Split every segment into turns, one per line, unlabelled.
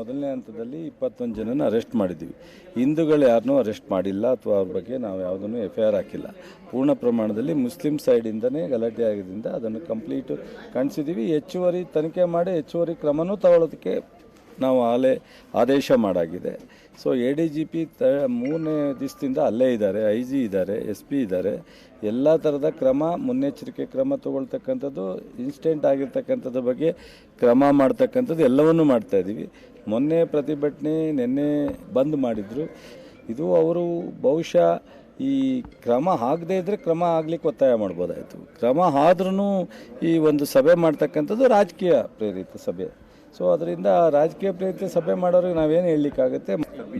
ಮೊದಲನೇ ಹಂತದಲ್ಲಿ ಇಪ್ಪತ್ತೊಂದು ಜನನ ಅರೆಸ್ಟ್ ಮಾಡಿದ್ದೀವಿ. ಹಿಂದೂಗಳು ಯಾರನ್ನೂ ಅರೆಸ್ಟ್ ಮಾಡಿಲ್ಲ ಅಥವಾ ಅವ್ರ ಬಗ್ಗೆ ನಾವು ಯಾವುದನ್ನು ಎಫ್ ಐ ಆರ್ ಹಾಕಿಲ್ಲ. ಪೂರ್ಣ ಪ್ರಮಾಣದಲ್ಲಿ ಮುಸ್ಲಿಂ ಸೈಡಿಂದನೇ ಗಲಾಟೆ ಆಗಿದ್ದರಿಂದ ಅದನ್ನು ಕಂಪ್ಲೀಟ್ ಕಾಣಿಸಿದ್ದೀವಿ. ಹೆಚ್ಚುವರಿ ತನಿಖೆ ಮಾಡಿ ಹೆಚ್ಚುವರಿ ಕ್ರಮನೂ ತಗೊಳ್ಳೋದಕ್ಕೆ ನಾವು ಆಲೆ, ಆದೇಶ ಮಾಡಾಗಿದೆ. So A D G P ತ ಮೂರನೇ ದಿವಸದಿಂದ ಅಲ್ಲೇ ಇದ್ದಾರೆ ಐ ಜಿ ಇದ್ದಾರೆ ಎಸ್ ಪಿ ಇದ್ದಾರೆ. ಎಲ್ಲ ಥರದ ಕ್ರಮ, ಮುನ್ನೆಚ್ಚರಿಕೆ ಕ್ರಮ ತಗೊಳ್ತಕ್ಕಂಥದ್ದು ಇನ್ಸ್ಟೆಂಟ್ ಆಗಿರ್ತಕ್ಕಂಥದ್ದು ಬಗ್ಗೆ ಕ್ರಮ ಮಾಡ್ತಕ್ಕಂಥದ್ದು ಎಲ್ಲವನ್ನೂ ಮಾಡ್ತಾ ಇದ್ದೀವಿ. ಮೊನ್ನೆ ಪ್ರತಿಭಟನೆ ನಿನ್ನೆ ಬಂದ್ ಮಾಡಿದರು. ಇದು ಅವರು ಬಹುಶಃ ಈ ಕ್ರಮ ಆಗದೇ ಇದ್ದರೆ ಕ್ರಮ ಆಗ್ಲಿಕ್ಕೆ ಒತ್ತಾಯ ಮಾಡ್ಬೋದಾಯಿತು. ಕ್ರಮ ಆದ್ರೂ ಈ ಒಂದು ಸಭೆ ಮಾಡ್ತಕ್ಕಂಥದ್ದು ರಾಜಕೀಯ ಪ್ರೇರಿತ ಸಭೆ. ಸೊ ಅದರಿಂದ ರಾಜಕೀಯ ಪ್ರೇರಿತ ಸಭೆ ಮಾಡೋರಿಗೆ ನಾವೇನು ಹೇಳಲಿಕ್ಕಾಗುತ್ತೆ?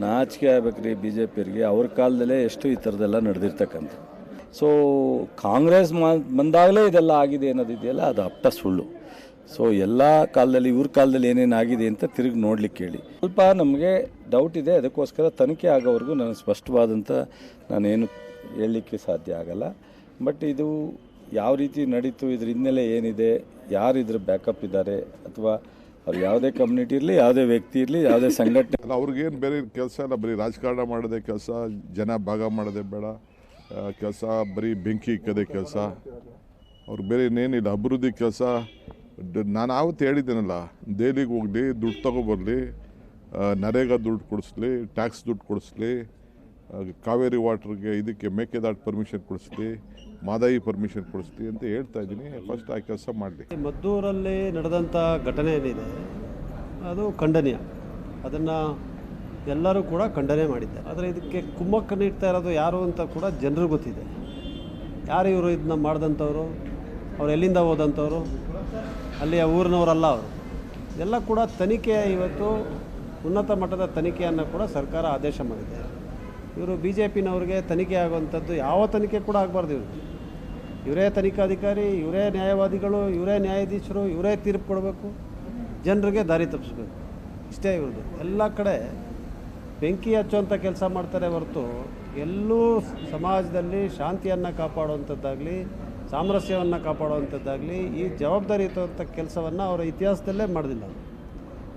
ನಾಚಿಕೆ ಆಗ್ಬೇಕ್ರಿ ಬಿ ಜೆ ಪಿಯರಿಗೆ ಅವ್ರ ಕಾಲದಲ್ಲೇ ಎಷ್ಟು ಈ ಥರದ್ದೆಲ್ಲ ನಡೆದಿರ್ತಕ್ಕಂಥ. ಸೊ ಕಾಂಗ್ರೆಸ್ ಬಂದಾಗಲೇ ಇದೆಲ್ಲ ಆಗಿದೆ ಅನ್ನೋದಿದೆಯಲ್ಲ, ಅದು ಅಪ್ಪ ಸುಳ್ಳು. ಸೊ ಎಲ್ಲ ಕಾಲದಲ್ಲಿ ಇವ್ರ ಕಾಲದಲ್ಲಿ ಏನೇನು ಆಗಿದೆ ಅಂತ ತಿರುಗಿ ನೋಡ್ಲಿಕ್ಕೆ ಹೇಳಿ ಸ್ವಲ್ಪ ನಮಗೆ ಡೌಟ್ ಇದೆ, ಅದಕ್ಕೋಸ್ಕರ ತನಿಖೆ ಆಗೋವರೆಗೂ ನಾನು ಸ್ಪಷ್ಟವಾದಂಥ ನಾನೇನು ಹೇಳಲಿಕ್ಕೆ ಸಾಧ್ಯ ಆಗಲ್ಲ. ಬಟ್ ಇದು ಯಾವ ರೀತಿ ನಡೀತು, ಇದ್ರ ಹಿನ್ನೆಲೆ ಏನಿದೆ, ಯಾರು ಇದ್ರ ಬ್ಯಾಕಪ್ ಇದ್ದಾರೆ ಅಥವಾ ಅವ್ರು ಯಾವುದೇ ಕಮ್ಯುನಿಟಿ ಇರಲಿ, ಯಾವುದೇ ವ್ಯಕ್ತಿ ಇರಲಿ, ಯಾವುದೇ ಸಂಘಟನೆ
ಅಲ್ಲ, ಅವ್ರಿಗೇನು ಬೇರೆ ಕೆಲಸ ಇಲ್ಲ, ಬರೀ ರಾಜಕಾರಣ ಮಾಡೋದೇ ಕೆಲಸ, ಜನ ಭಾಗ ಮಾಡೋದೇ ಬೇಡ. ಕೆಲಸ ಬರೀ ಬೆಂಕಿ ಇಕ್ಕದೆ ಕೆಲಸ. ಅವ್ರಿಗೆ ಬೇರೆ ಇನ್ನೇನಿಲ್ಲ, ಅಭಿವೃದ್ಧಿ ಕೆಲಸ ನಾನು ಆವತ್ತು ಹೇಳಿದ್ದೇನಲ್ಲ, ದೆಹಲಿಗೆ ಹೋಗಲಿ, ದುಡ್ಡು ತಗೊಬರಲಿ ನರೇಗಾ ದುಡ್ಡು ಕೊಡಿಸ್ಲಿ, ಟ್ಯಾಕ್ಸ್ ದುಡ್ಡು ಕೊಡಿಸ್ಲಿ ಕಾವೇರಿ ವಾಟರ್ಗೆ ಇದಕ್ಕೆ ಮೇಕೆದಾಟ್ ಪರ್ಮಿಷನ್ ಕೊಡಿಸ್ಲಿ, ಮಾದಾಯಿ ಪರ್ಮಿಷನ್ ಕೊಡಿಸ್ಲಿ ಅಂತ ಹೇಳ್ತಾ ಇದ್ದೀನಿ. ಫಸ್ಟ್ ಆ ಕೆಲಸ ಮಾಡಲಿ.
ಮದ್ದೂರಲ್ಲಿ ನಡೆದಂಥ ಘಟನೆ ಏನಿದೆ, ಅದು ಖಂಡನೀಯ. ಅದನ್ನು ಎಲ್ಲರೂ ಕೂಡ ಖಂಡನೆ ಮಾಡಿದ್ದಾರೆ. ಆದರೆ ಇದಕ್ಕೆ ಕುಮ್ಮಕ್ಕ ನೀಡ್ತಾ ಇರೋದು ಯಾರು ಅಂತ ಕೂಡ ಜನರಿಗೆ ಗೊತ್ತಿದೆ. ಯಾರು ಇವರು ಇದನ್ನ ಮಾಡಿದಂಥವ್ರು, ಅವ್ರು ಎಲ್ಲಿಂದ ಹೋದಂಥವ್ರು? ಅಲ್ಲಿಯ ಊರಿನವರಲ್ಲ ಅವರು. ಎಲ್ಲ ಕೂಡ ತನಿಖೆ ಇವತ್ತು ಉನ್ನತ ಮಟ್ಟದ ತನಿಖೆಯನ್ನು ಕೂಡ ಸರ್ಕಾರ ಆದೇಶ ಮಾಡಿದೆ. ಇವರು ಬಿ ಜೆ ಪಿನವ್ರಿಗೆ ತನಿಖೆ ಆಗುವಂಥದ್ದು ಯಾವ ತನಿಖೆ ಕೂಡ ಆಗಬಾರ್ದು ಇವರು ಇವರೇ ತನಿಖಾಧಿಕಾರಿ ಇವರೇ ನ್ಯಾಯವಾದಿಗಳು, ಇವರೇ ನ್ಯಾಯಾಧೀಶರು, ಇವರೇ ತೀರ್ಪು ಕೊಡಬೇಕು. ಜನರಿಗೆ ದಾರಿ ತಪ್ಪಿಸ್ಬೇಕು. ಇಷ್ಟೇ ಇವ್ರದ್ದು. ಎಲ್ಲ ಕಡೆ ಬೆಂಕಿ ಹಚ್ಚುವಂಥ ಕೆಲಸ ಮಾಡ್ತಾರೆ ಹೊರತು ಎಲ್ಲೂ ಸಮಾಜದಲ್ಲಿ ಶಾಂತಿಯನ್ನು ಕಾಪಾಡುವಂಥದ್ದಾಗಲಿ ಸಾಮರಸ್ಯವನ್ನು ಕಾಪಾಡುವಂಥದ್ದಾಗಲಿ, ಈ ಜವಾಬ್ದಾರಿಯುತವಂಥ ಕೆಲಸವನ್ನು ಅವರ ಇತಿಹಾಸದಲ್ಲೇ ಮಾಡೋದಿಲ್ಲ.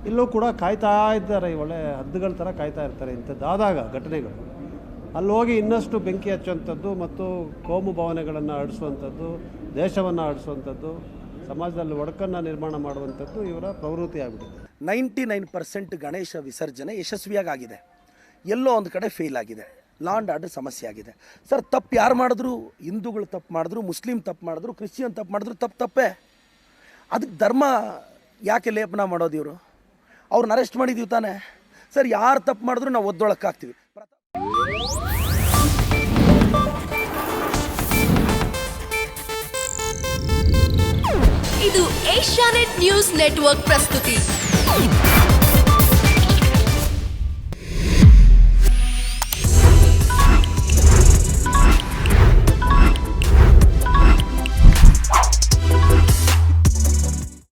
ಇಲ್ಲೂ ಕೂಡ ಕಾಯ್ತಾ ಇದ್ದಾರೆ ಒಳ್ಳೆ ಹದ್ದುಗಳ ಥರ ಕಾಯ್ತಾ ಇರ್ತಾರೆ ಇಂಥದ್ದಾದಾಗ ಘಟನೆಗಳು. ಅಲ್ಲಿ ಹೋಗಿ ಇನ್ನಷ್ಟು ಬೆಂಕಿ ಹಚ್ಚುವಂಥದ್ದು ಮತ್ತು ಕೋಮು ಭಾವನೆಗಳನ್ನು ಆಡಿಸುವಂಥದ್ದು ದೇಶವನ್ನು ಆಡಿಸುವಂಥದ್ದು ಸಮಾಜದಲ್ಲಿ ಒಡಕನ್ನು ನಿರ್ಮಾಣ ಮಾಡುವಂಥದ್ದು ಇವರ ಪ್ರವೃತ್ತಿ ಆಗಿಬಿಟ್ಟಿದೆ.
ನೈಂಟಿ ನೈನ್ ಪರ್ಸೆಂಟ್ ಗಣೇಶ ವಿಸರ್ಜನೆ ಯಶಸ್ವಿಯಾಗಿ ಆಗಿದೆ ಎಲ್ಲೋ ಒಂದು ಕಡೆ ಫೇಲ್ ಆಗಿದೆ. ಲಾ ಆ್ಯಂಡ್ ಆರ್ಡರ್ ಸಮಸ್ಯೆ ಆಗಿದೆ. ಸರ್, ತಪ್ಪು ಯಾರು ಮಾಡಿದ್ರು? ಹಿಂದೂಗಳು ತಪ್ಪು ಮಾಡಿದ್ರು, ಮುಸ್ಲಿಂ ತಪ್ಪು ಮಾಡಿದ್ರು, ಕ್ರಿಶ್ಚಿಯನ್ ತಪ್ಪು ಮಾಡಿದ್ರು, ತಪ್ಪು ತಪ್ಪೇ. ಅದಕ್ಕೆ ಧರ್ಮ ಯಾಕೆ ಲೇಪನ ಮಾಡೋದು ಇವರು? ಅವ್ರನ್ನ ಅರೆಸ್ಟ್ ಮಾಡಿದೀವಿ ತಾನೇ. ಸರ್, ಯಾರು ತಪ್ಪು ಮಾಡಿದ್ರು ನಾವು ಒದ್ದೊಳಕ್ಕಾಗ್ತೀವಿ
ಇದು ಏಷ್ಯಾನೆಟ್ ನ್ಯೂಸ್ ನೆಟ್ವರ್ಕ್ ಪ್ರಸ್ತುತಿ.